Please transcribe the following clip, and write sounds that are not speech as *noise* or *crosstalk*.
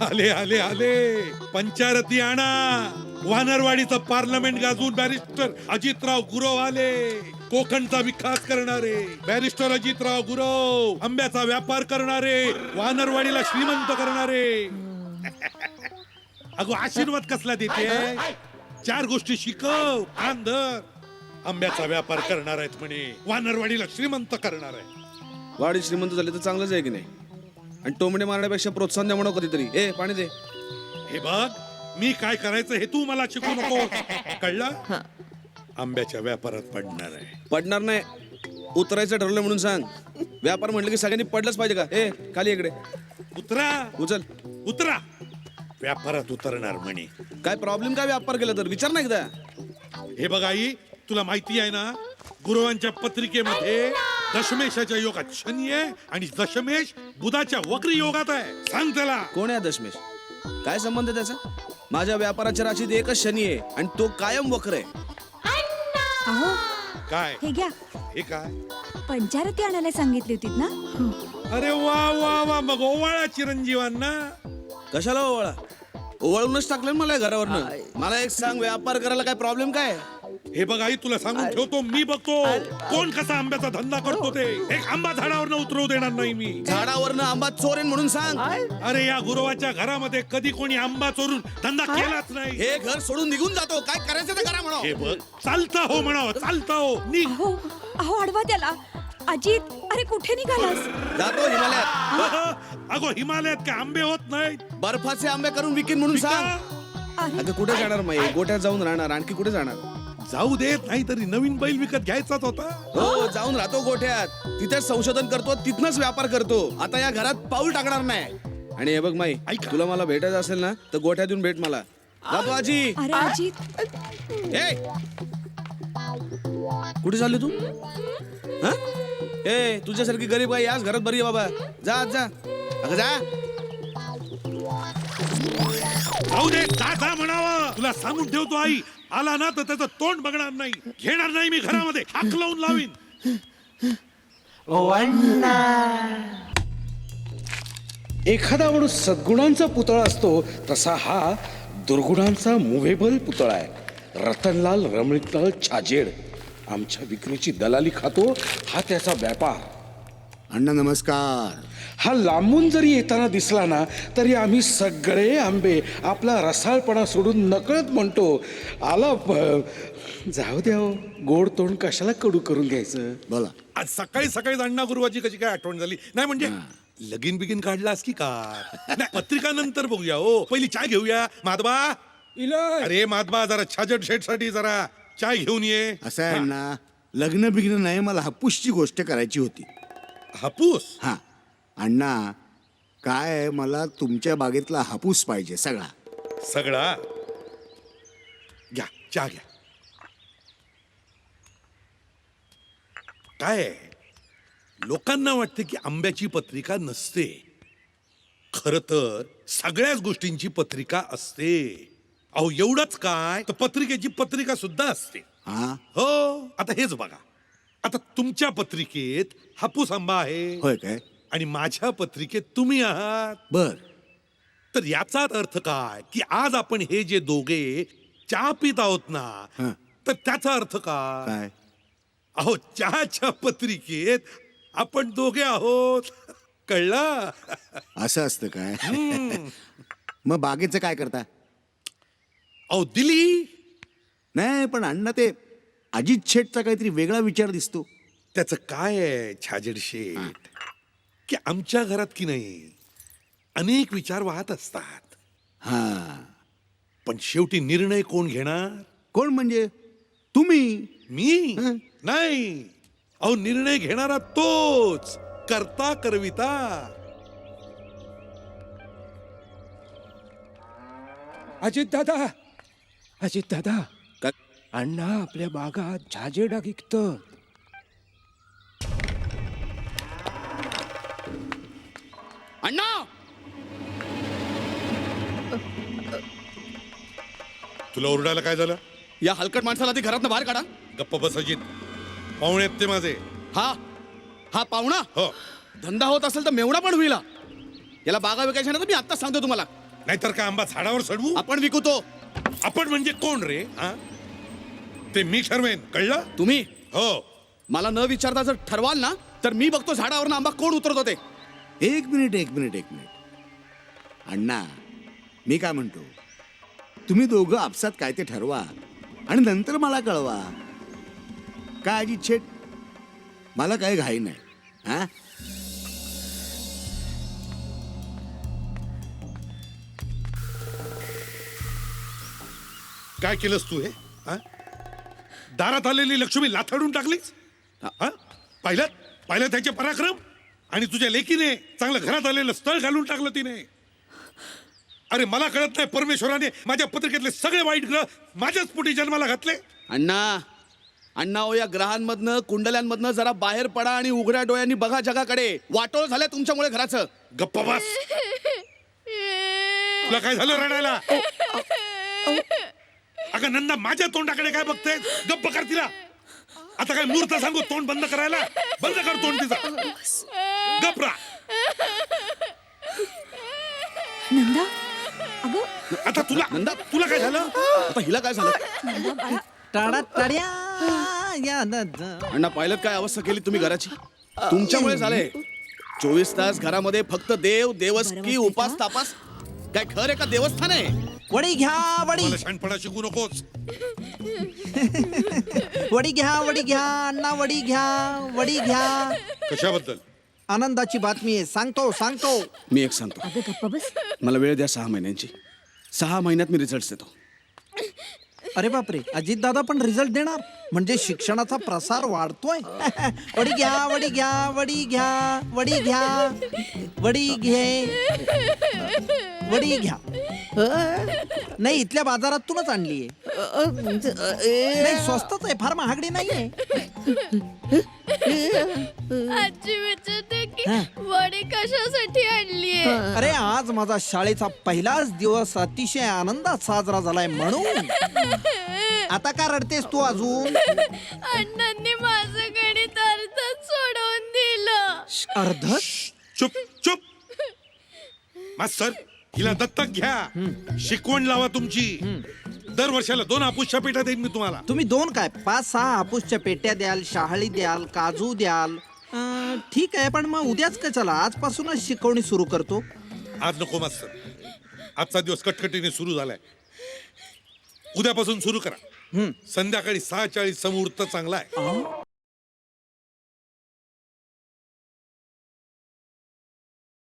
आले आले आले. पंचारती आणा. वानरवाडीचं पार्लमेंट गाजून बॅरिस्टर अजितराव गुरव आले. कोकणचा विकास करणारे. बॅरिस्टर अजितराव गुरव. आंब्याचा व्यापार करणारे. वानरवाडीला श्रीमंत करणारे. अगो आशीर्वाद कसला देते? चार गोष्टी शिकव. आंधर आंब्याचा व्यापार करणार आहेत म्हणे. वानरवाडीला श्रीमंत करणार आहे वाढी श्रीमंत झाले तर चांगलंच आहे की नाही? आणि टोमणे मारण्यापेक्षा प्रोत्साहन द्या म्हणा कधीतरी. ए पाणी दे. हे बघ मी काय करायचं हे तू मला शिकू नको. *laughs* कळलं? आंब्याच्या व्यापारात पडणार आहे. पडणार नाही. उतरायचं ठरवलं म्हणून सांग. व्यापार म्हटलं की सगळ्यांनी पडलंच पाहिजे का? ए खाली इकडे. उतरा. उचल. उतरा. व्यापारात उतरणार म्हणे. काय प्रॉब्लेम काय व्यापार केला तर? विचार ना एकदा. हे बघ आई तुला माहिती आहे ना गुरुवांच्या पत्रिकेमध्ये दशमेशाच्या योगात शनी आहे आणि दशमेश बुधाच्या वक्री योगात आहे. सांग त्याला. कोण आहे दशमेश? काय संबंध आहे त्याचा? माझ्या व्यापाराच्या राशीत एकच शनी आहे आणि तो कायम वक्र आहे. अहो काय? हे घ्या. हे काय? पंचारती आणायला सांगितली होतीत ना? अरे वा वा वा मग ओवाळा चिरंजीवांना. कशाला ओवळा? ओवळूनच टाकलं ना मला घरावरनं. मला एक सांग व्यापार करायला काय प्रॉब्लेम काय? आहे? हे बघ आई तुला सांगून ठेवतो मी बघतो. कोण कसा आंब्याचा धंदा करतो ते? एक आंबा झाडावर उतरवू देणार नाही मी. झाडावरनं आंबा चोरेन म्हणून सांग. अरे या गुरुवाच्या घरामध्ये कधी कोणी आंबा चोरून धंदा केलाच नाही. हे घर सोडून निघून जातो. काय करायचं ते करा म्हणा. हे बघ चालता हो म्हणावं चालता हो. निघ. अहो अहो अडवा त्याला. अजित अरे कुठे निघालास? जातो हिमालयात. अगो हिमालयात काय आंबे होत नाहीत? बर्फाचे आंबे करून विकीन म्हणून सांग. अरे अगं कुठे जाणार माई गोट्यात जाऊन राहणार. आणखी कुठे जाणार? जाऊ देत नाही तरी नवीन बैल विकत घ्यायचाच होता. हो जाऊन राहतो गोठ्यात. तिथेच संशोधन करतो तिथनच व्यापार करतो. आता या घरात पाऊल टाकणार नाही. आणि हे बघ माई ऐका. तुला मला भेटायचं असेल ना तर गोठ्यात येऊन भेट मला. जातो आजी. अरे अजित ए! कुठे चालली तू? हा? ए तुझ्यासारखी गरीब आहे याच घरात बरी आहे बाबा. जा आज जा. अगं जा. जाऊ दे जा जा म्हणावं. तुला सांगून ठेवतो आई. आला ना तर त्याचं तोंड बघणार नाही. घेणार नाही मी घरामध्ये. हाक लावून लावीन. एखादा माणूस सद्गुणांचा पुतळा असतो तसा हा दुर्गुणांचा मुव्हेबल पुतळा आहे. रतनलाल रमणीकलाल छाजेड. आमच्या विक्रीची दलाली खातो हा त्याचा व्यापार. अण्णा नमस्कार. हा लांबून जरी येताना दिसला ना तरी आम्ही सगळे आंबे आपला रसाळपणा सोडून नकळत म्हणतो आला प- जाऊ द्या हो, गोड तोंड कशाला कडू करून घ्यायचं? बोला. आज सकाळी सकाळी अण्णा गुरुवाची कशी काय आठवण झाली? नाही म्हणजे लगीन बिगीन काढलास की काय? नाही पत्रिका नंतर बघूया हो. पहिली चाय घेऊया. माधबा? अरे माधबा जरा छाजट शेटसाठी जरा चाय घेऊन ये. असं आहे अण्णा लग्न बिग्न नाही मला हापूसची गोष्ट करायची होती. हापूस? हा. अण्णा काय आहे, मला तुमच्या बागेतला हापूस पाहिजे सगळा. सगळा? घ्या चहा घ्या. काय आहे? लोकांना वाटते की आंब्याची पत्रिका नसते. खर तर सगळ्याच गोष्टींची पत्रिका असते. अहो एवढंच काय? तर पत्रिकेची पत्रिका सुद्धा असते. हा? हो आता हेच बघा. आता तुमच्या पत्रिकेत हापूस आंबा आहे. होय काय? आणि माझ्या पत्रिकेत तुम्ही आहात. बर. तर याचाच अर्थ काय? की आज आपण हे जे दोघे चहा पित आहोत ना हं. तर त्याचा अर्थ काय? काय? अहो चहाच्या पत्रिकेत आपण दोघे आहोत. कळलं? असं असतं काय? *laughs* मग बागेचं काय करता? अहो दिली. नाही पण अण्णा ते अजित शेठचा काहीतरी वेगळा विचार दिसतो. त्याचं काय आहे छाजेड शेठ? की आमच्या घरात की नाही अनेक विचार वाहत असतात. हा. पण शेवटी निर्णय कोण घेणार? कोण म्हणजे? तुम्ही? मी? हं. नाही. अहो निर्णय घेणारा तोच करता करविता. अजित दादा अजित दादा? अण्णा आपल्या बागात झाजेडा विकतं अण्णा! तुला ओरडायला काय झालं? या हलकट माणसाला ती घरात बाहेर काढा. गप्प बस अजित. पाहुणे आहेत ते माझे. हा? हा पाहुणा? हो. धंदा होत असेल तर मेवणा पण होईल. हा. याला बागा विकायच्या ना तर मी आत्ताच सांगतो तुम्हाला. नाहीतर काय आंबा झाडावर चढवू आपण विकू तो. आपण म्हणजे कोण रे हा? ते मी ठरवेन. कळलं? तुम्ही? हो. मला न विचारता जर ठरवाल ना तर मी बघतो झाडावर आंबा कोण उतरत होते एक मिनिट एक मिनिट एक मिनिट. अण्णा मी काय म्हणतो? तुम्ही दोघं आपसात काय ते ठरवा. आणि नंतर मला कळवा. काय अजित शेठ मला काही घाई नाही. हा? काय केलंस तू हे? हा? दारात आलेली लक्ष्मी लाथाडून टाकलीस हा. पाहिलं? पाहिलं त्याचे पराक्रम? आणि तुझ्या लेकीने चांगलं घरात आलेलं स्थळ घालून टाकलं तिने. अरे मला कळत नाही परमेश्वराने माझ्या पत्रिकेतले सगळे वाईट ग्रह माझ्याच पोटी जन्माला घातले. अण्णा अण्णा ओ या ग्रहांमधनं कुंडल्यांमधनं जरा बाहेर पडा आणि उघड्या डोळ्यांनी बघा जगाकडे. वाटोळ झालंय तुमच्यामुळे घराचं. गप्पा बस. तुला काय झालं रडायला? *laughs* अगं नंदा माझ्या तोंडाकडे काय बघते? गप्प कर तिला. आता काय मूर्त सांगू तोंड बंद करायला? बंद कर तोंड तिचा. गपरा नंदा अगं. आता तुला नंदा. तुला काय झालं? आता हिला काय झालं? नंदा बाळा. टाळा टाळ्या या अण्णा पाहिलं काय अवस्था केली तुम्ही घराची? तुमच्यामुळे झालंय. चोवीस तास घरामध्ये फक्त देव देवस्की वाटतंय उपास का? तापास. काय घर आहे का देवस्थान आहे? वडी घ्या वडी. मला शहाणपणा शिकू नकोस. *laughs* वडी घ्या वडी घ्या अण्णा वडी घ्या वडी घ्या. कशाबद्दल? आनंदाची बातमी आहे. सांगतो सांगतो. मी एक सांगतो. अगं गप्पा बस. मला वेळ द्या सहा महिन्यांची. सहा महिन्यात मी रिझल्ट देतो. अरे बापरे अजित दादा पण रिझल्ट देणार? म्हणजे शिक्षणाचा प्रसार वाढतोय. *laughs* वडी घ्या वडी घ्या वडी घ्या वडी घ्या. वडी घे. वडी घ्या. *laughs* नाही इथल्या बाजारातूनच आणलीये नाही स्वस्तच आहे फार महागडी नाहीये आजी विचारते की वडी कशासाठी आणलीये अरे आज माझा शाळेचा पहिलाच दिवस अतिशय आनंदात साजरा झालाय म्हणून. आता का रडतेस तू अजून? अण्णांनी माझं गणित अर्थात सोडवून दिलं. अर्ध चुप चुप. मास्तर हिला दत्तक घ्या. शिकवण लावा तुमची. दर वर्षाला दोन आपुष्या पेट्या देईन मी तुम्हाला. तुम्ही दोन काय? पाच सहा हापूसच्या पेट्या द्याल शहाळी द्याल काजू द्याल. अं, ठीक आहे पण मग उद्याच का चला आजपासूनच शिकवणी सुरू करतो. आज नको मास्तर आजचा दिवस कटकटीने सुरू झालाय. उद्यापासून सुरू करा. संध्याकाळी सहा चाळीस मुहूर्त चांगला आहे.